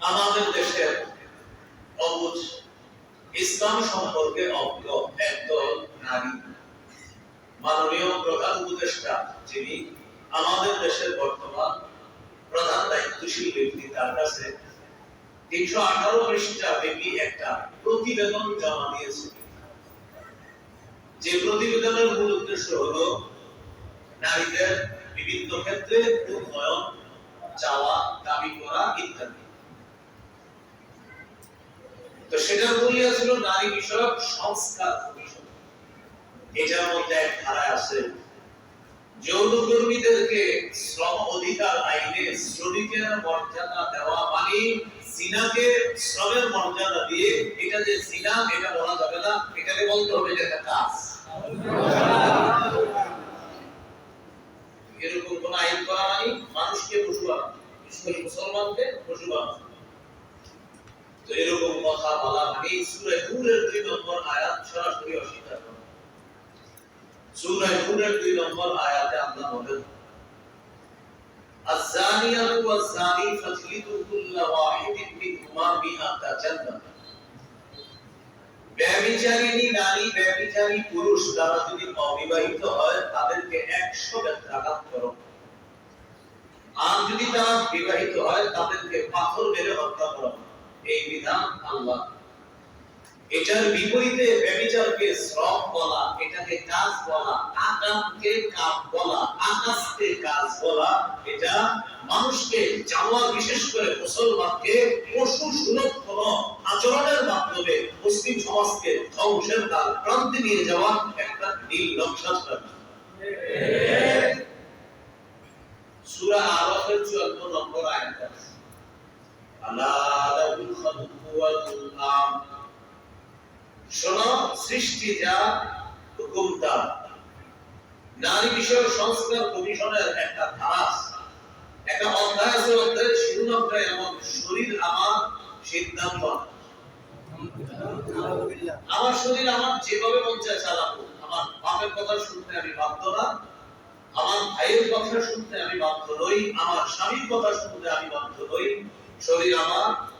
আমাদের দেশের অবুঝ ইসলাম সম্পর্কে অজ্ঞ, একদল নারী। মাননীয় প্রধান উপদেষ্টা যিনি আমাদের দেশের বর্তমান প্রধান দায়িত্বশীল ব্যক্তি, তার কাছে তিনশো আঠারো পৃষ্ঠা ব্যাপী একটা প্রতিবেদন জমা দিয়েছে। যে প্রতিবেদনের মূল উদ্দেশ্য হলো নারীদের বিভিন্ন ক্ষেত্রে উন্নয়ন, চাওয়া, দাবি করা ইত্যাদি। তো সেটার মূল্য ছিল নারী বিষয়ক সংস্কার এটার মধ্যে এক ধারায় আছে যৌন শ্রম অধিকার আইনে শ্রমিকের মর্যাদা দেওয়া মানে সিনাকে শ্রমের মর্যাদা দিয়ে এটা যে সিনা এটা বলা যাবে না, এটাকে বলতে হবে যে একটা কাজ। এরকম কোন আইন করা মানে মানুষকে পশু বানানো বিশেষ মুসলমানকে পশু বানানো তো এরকম কথা বলা মানে সূরা নূরের দুই নম্বর আয়াত সরাসরি অস্বীকার করা সূরা নূরের দুই নম্বর আয়াতে আল্লাহ বলেন الزانية والزاني فاجلدوا كل واحد منهما مئة جلدة ব্যভিচারিণী নারী ব্যভিচারী পুরুষ যারা যদি অবিবাহিত হয় তাদেরকে একশো বেত্রাঘাত করো আর যদি তারা বিবাহিত হয় তাদেরকে পাথর মেরে হত্যা করো এই বিধান আল্লাহ এটার বিপরীতে ব্যভিচারকে শ্রম বলা, এটাকে কাজ বলা আকামকে কাজ বলা, আকাশকে কাজ বলা, এটা মানুষকে যাওয়া বিশেষ করে মুসলমানকে পশু সুলভ আচরণের মাধ্যমে মুসলিম সমাজকে ধ্বংসের দ্বার প্রান্তে নিয়ে যাওয়া একটা নীল নকশা সূরা আরাফের 54 নম্বর আয়াত। আছে সৃষ্টি যা হুকুম তার। নারী বিষয়ক সংস্কার কমিশনের একটা ধারা। একটা অধ্যায় আছে, অধ্যায়ের শুরু অধ্যায়, এমন শরীর আমার সিদ্ধান্ত আমার শরীর আমার যেভাবে মন চায় চালাবো। আমার বাপের কথা শুনতে আমি বাধ্য না। আমার ভাইয়ের কথা শুনতে আমি বাধ্য নই। আমার স্বামীর কথা শুনতে আমি বাধ্য নই। শরীর আমার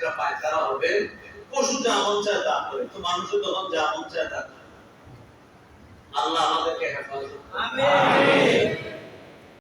একটা পায় তারা হবে, পশু যেমন মন চায় তা করে, তো মানুষও তখন যেমন মন চায় তা আল্লাহ আমাদেরকে হেফাজত আমিন।